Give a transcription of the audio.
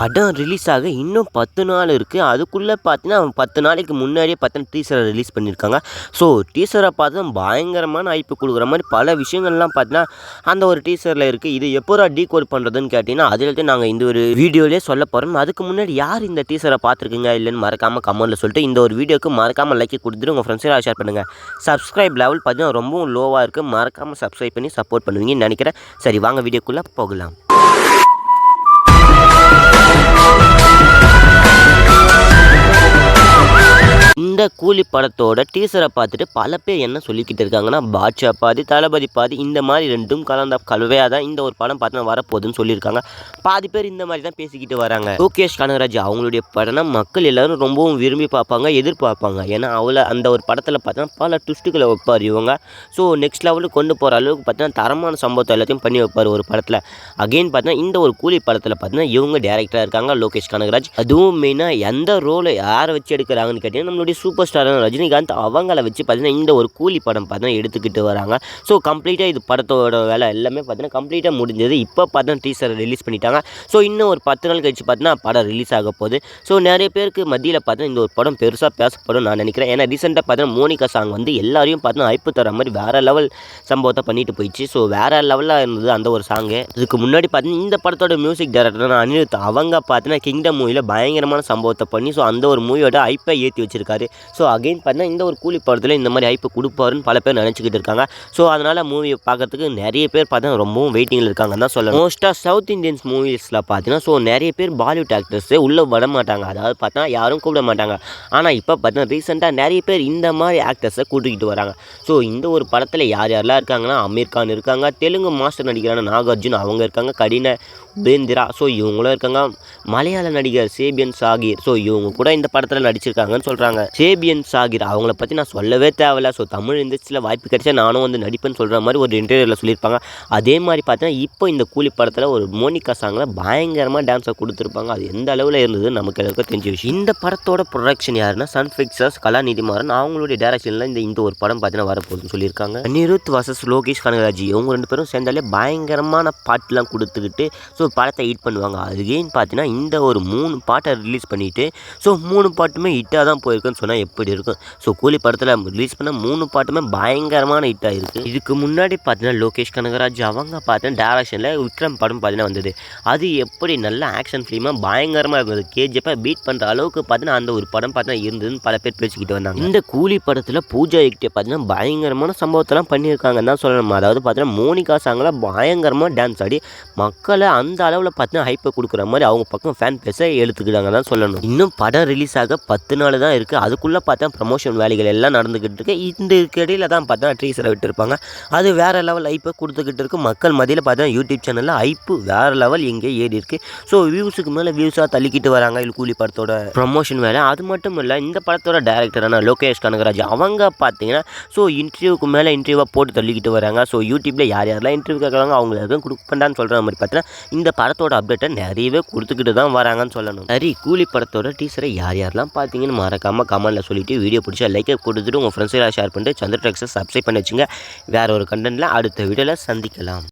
படம் ரிலீஸ் ஆக இன்னும் பத்து நாள் இருக்குது அதுக்குள்ளே பார்த்தீங்கன்னா பத்து நாளைக்கு முன்னாடியே பார்த்தீங்கன்னா டீசரை ரிலீஸ் பண்ணியிருக்காங்க ஸோ டீசரை பார்த்து பயங்கரமான ஐப்பு கொடுக்குற மாதிரி பல விஷயங்கள்லாம் பார்த்தீங்கன்னா அந்த ஒரு டீசரில் இருக்குது இது எப்போரா டீ கோட் பண்ணுறதுன்னு கேட்டிங்கன்னா அதில் நாங்கள் இந்த ஒரு வீடியோலேயே சொல்ல போகிறோம் அதுக்கு முன்னாடி யார் இந்த டீசரை பார்த்துருக்குங்க இல்லைன்னு மறக்காமல் கமெண்ட்டில் சொல்லிட்டு இந்த ஒரு வீடியோக்கு மறக்காமல் லைக் கொடுத்துட்டு உங்கள் ஃப்ரெண்ட்ஸை ஷேர் பண்ணுங்கள் சப்ஸ்கிரைப் லெவல் பார்த்தீங்கன்னா ரொம்பவும் லோவாக இருக்குது மறக்காமல் சப்ஸ்கிரைப் பண்ணி சப்போர்ட் பண்ணுவீங்கன்னு நினைக்கிறேன். சரி வாங்க வீடியோக்குள்ளே போகலாம். Thank you. இந்த கூலி படத்தோட டீசரை பார்த்துட்டு பல பேர் என்ன சொல்லிக்கிட்டு இருக்காங்கன்னா பாட்ஷா பாதி தளபதி பாதி இந்த மாதிரி ரெண்டும் கலந்த கலவையாக தான் இந்த ஒரு படம் பார்த்து வரப்போகுதுன்னு சொல்லியிருக்காங்க. பாதி பேர் இந்த மாதிரி தான் பேசிக்கிட்டு வராங்க. லோகேஷ் கனகராஜ் அவங்களுடைய படம் மக்கள் எல்லாரும் ரொம்பவும் விரும்பி பார்ப்பாங்க எதிர்பார்ப்பாங்க. ஏன்னா அவளை அந்த ஒரு படத்தில் பார்த்தோன்னா பல ட்விஸ்ட்டுகளை வைப்பார் இவங்க. ஸோ நெக்ஸ்ட் லெவலுக்கு கொண்டு போகிற அளவுக்கு பார்த்தீங்கன்னா தரமான சம்பவத்தை எல்லாத்தையும் பண்ணி வைப்பார் ஒரு படத்தில். அகெயின் பார்த்தீங்கன்னா இந்த ஒரு கூலி படத்தில் பார்த்தீங்கன்னா இவங்க டேரக்டராக இருக்காங்க லோகேஷ் கனகராஜ். அதுவும் மெயினாக எந்த ரோலை யாரை வச்சு எடுக்கிறாங்கன்னு கேட்டிங்கன்னா நம்மளுடைய சூப்பர் ஸ்டாரான ரஜினிகாந்த் அவங்கள வச்சு பார்த்தீங்கன்னா இந்த ஒரு கூலி படம் பார்த்தீங்கன்னா எடுத்துக்கிட்டு வராங்க. ஸோ கம்ப்ளீட்டாக இது படத்தோட வேலை எல்லாமே பார்த்தீங்கன்னா கம்ப்ளீட்டாக முடிஞ்சது. இப்போ பார்த்தீங்கன்னா டீசர் ரிலீஸ் பண்ணிட்டாங்க. ஸோ இன்னும் ஒரு பத்து நாள் கழிச்சு பார்த்தீங்கன்னா படம் ரிலீஸ் ஆக போகுது. ஸோ நிறைய பேருக்கு மத்தியில் பார்த்தீங்கன்னா இந்த ஒரு படம் பெருசாக பேசப்படும் நான் நினைக்கிறேன். ஏன்னா ரீசெண்டாக பார்த்தீங்கன்னா மோனிகா சாங் வந்து எல்லாரையும் பார்த்தீங்கன்னா ஐப்பு தர மாதிரி வேறு லெவல் சம்பவத்தை பண்ணிட்டு போயிடுச்சு. ஸோ வேறு லெவலில் இருந்தது அந்த ஒரு சாங்கு இதுக்கு முன்னாடி பார்த்தீங்கன்னா இந்த படத்தோட மியூசிக் டைரக்டர் அனிருத் அவங்க பார்த்தீங்கன்னா கிங்டம் மூவியில் பயங்கரமான சம்பவத்தை பண்ணி ஸோ அந்த ஒரு மூவியோட ஐப்பை ஏற்றி பண்ணியிருக்காரு ஸோ அகெயின் பார்த்தீங்கன்னா இந்த ஒரு கூலி படத்தில் இந்த மாதிரி ஐப்பு கொடுப்பாருன்னு பல பேர் நினச்சிக்கிட்டு இருக்காங்க. ஸோ அதனால் மூவியை பார்க்கறதுக்கு நிறைய பேர் பார்த்தீங்கன்னா ரொம்பவும் வெயிட்டிங்கில் இருக்காங்கன்னு தான் சொல்லணும். மோஸ்ட்டாக சவுத் இந்தியன்ஸ் மூவிஸில் பார்த்தீங்கன்னா ஸோ நிறைய பேர் பாலிவுட் ஆக்டர்ஸே உள்ளே விட மாட்டாங்க. அதாவது பார்த்தா யாரும் கூப்பிட மாட்டாங்க. ஆனால் இப்போ பார்த்தீங்கன்னா ரீசெண்டாக நிறைய பேர் இந்த மாதிரி ஆக்டர்ஸை கூட்டிக்கிட்டு வராங்க. ஸோ இந்த ஒரு படத்தில் யார் யாரெல்லாம் இருக்காங்கன்னா அமீர் கான் இருக்காங்க தெலுங்கு மாஸ்டர் நடிகரான நாகார்ஜுன் அவங்க இருக்காங்க கடின பேந்திரா ஸோ இவங்களும் இருக்காங்க. மலையாள நடிகர் சேபியன் சாகிர். ஸோ இவங்க கூட இந்த படத்தில் நடிச்சிருக்காங்கன்னு சொல்கிறாங்க சேபியன் சாகிர் அவங்கள பற்றி நான் சொல்லவே தேவையில்ல. ஸோ தமிழ் இண்டஸ்ட்ரியில் வாய்ப்பு கிடைச்சா நானும் வந்து நடிப்பேன்னு சொல்கிற மாதிரி ஒரு இன்டர்வியூவில் சொல்லியிருப்பாங்க. அதே மாதிரி பார்த்தீங்கன்னா இப்போ இந்த கூலி படத்தில் ஒரு மோனிகா சாங்கில் பயங்கரமாக டான்ஸை கொடுத்துருப்பாங்க. அது எந்த அளவில் இருந்தது நமக்கு எல்லாருக்கும் தெரிஞ்ச விஷயம். இந்த படத்தோட ப்ரொடக்ஷன் யாருன்னா சன் பிக்சர்ஸ் கலாநிதி மாறன் அவங்களுடைய டேரக்ஷனில் இந்த இந்த ஒரு படம் பார்த்தீங்கன்னா வரப்போகுதுன்னு சொல்லியிருக்காங்க. அனிருத் வசஸ் லோகேஷ் கனகராஜ் இவங்க ரெண்டு பேரும் சேர்ந்தாலே பயங்கரமான பாட்டுலாம் கொடுத்துக்கிட்டு ஸோ படத்தை ஹிட் பண்ணுவாங்க. அதுக்கேன்னு பார்த்தீங்கன்னா இந்த ஒரு மூணு பாட்டை ரிலீஸ் பண்ணிவிட்டு ஸோ மூணு பாட்டுமே ஹிட்டாக தான் போயிருக்குன்னு சொன்னால் எப்படி இருக்கும்? ஸோ கூலி படத்தில் ரிலீஸ் பண்ண மூணு பாட்டுமே பயங்கரமான ஹிட்டாக இருக்குது இதுக்கு முன்னாடி பார்த்தீங்கன்னா லோகேஷ் கனகராஜ் அவங்க பார்த்தீங்கன்னா டேரக்ஷனில் விக்ரம் படம் பார்த்தீங்கன்னா வந்தது. அது எப்படி நல்ல ஆக்ஷன் ஃபிலிமாக பயங்கரமாக இருந்தது கேஜிஎஃப்பை பீட் பண்ணுற அளவுக்கு பார்த்தீங்கன்னா அந்த ஒரு படம் பார்த்தீங்கன்னா இருந்ததுன்னு பல பேர் பேசிக்கிட்டு வந்தாங்க. இந்த கூலி படத்தில் பூஜா கிட்டே பார்த்தீங்கன்னா பயங்கரமான சம்பவத்தெல்லாம் பண்ணியிருக்காங்கன்னு தான் சொல்லணும்? அதாவது பார்த்தீங்கன்னா மோனிகா சாங்கில் பயங்கரமாக டான்ஸ் ஆடி மக்களை அந்த அளவில் பார்த்தீங்கன்னா ஹைப்பை கொடுக்குற மாதிரி அவங்க பக்கம் ஃபேன் பேச எடுத்துக்கிட்டாங்க தான் சொல்லணும். இன்னும் படம் ரிலீஸ் ஆக பத்து நாள் தான் இருக்குது அதுக்குள்ளே பார்த்தா ப்ரமோஷன் வேலைகள் எல்லாம் நடந்துக்கிட்டு இருக்கு. இந்த இடையில தான் பார்த்தா ட்ரீஸரை விட்டுருப்பாங்க. அது வேறு லெவல் ஹைப்பை கொடுத்துக்கிட்டு இருக்கு. மக்கள் மதியில் பார்த்தா யூடியூப் சேனலில் ஹைப்பு வேறு லெவல் இங்கே ஏறி இருக்கு. ஸோ வியூஸுக்கு மேலே வியூஸாக தள்ளிக்கிட்டு வராங்க இல்லை கூலி படத்தோட ப்ரமோஷன் வேலை அது மட்டும் இல்லை இந்த படத்தோட டேரக்டரான லோகேஷ் கனகராஜ் அவங்க பார்த்தீங்கன்னா ஸோ இன்டர்வியூக்கு மேலே இன்டர்வியூவாக போட்டு தள்ளிக்கிட்டு வராங்க. ஸோ யூடியூப்பில் யார் யாரெல்லாம் இன்டர்வியூ கேட்குறாங்க அவங்களுக்கு பண்ணான்னு சொல்கிற மாதிரி பார்த்தீங்கன்னா இந்த படத்தோட அப்டேட்டை நிறையவே கொடுத்துக்கிட்டு தான் வராங்கன்னு சொல்லணும். சரி கூலி படத்தோட டீசரை யார் யாரெல்லாம் பார்த்தீங்கன்னு மறக்காமல் கமெண்ட்டில் சொல்லிட்டு வீடியோ பிடிச்சா லைக்கை கொடுத்துட்டு உங்கள் ஃப்ரெண்ட்ஸெல்லாம் ஷேர் பண்ணிட்டு சந்திர டெக்ஸை சப்ஸ்கிரைப் பண்ணி வச்சுங்க. வேறு ஒரு கண்டென்ட்டில் அடுத்த வீடியோவில் சந்திக்கலாம்.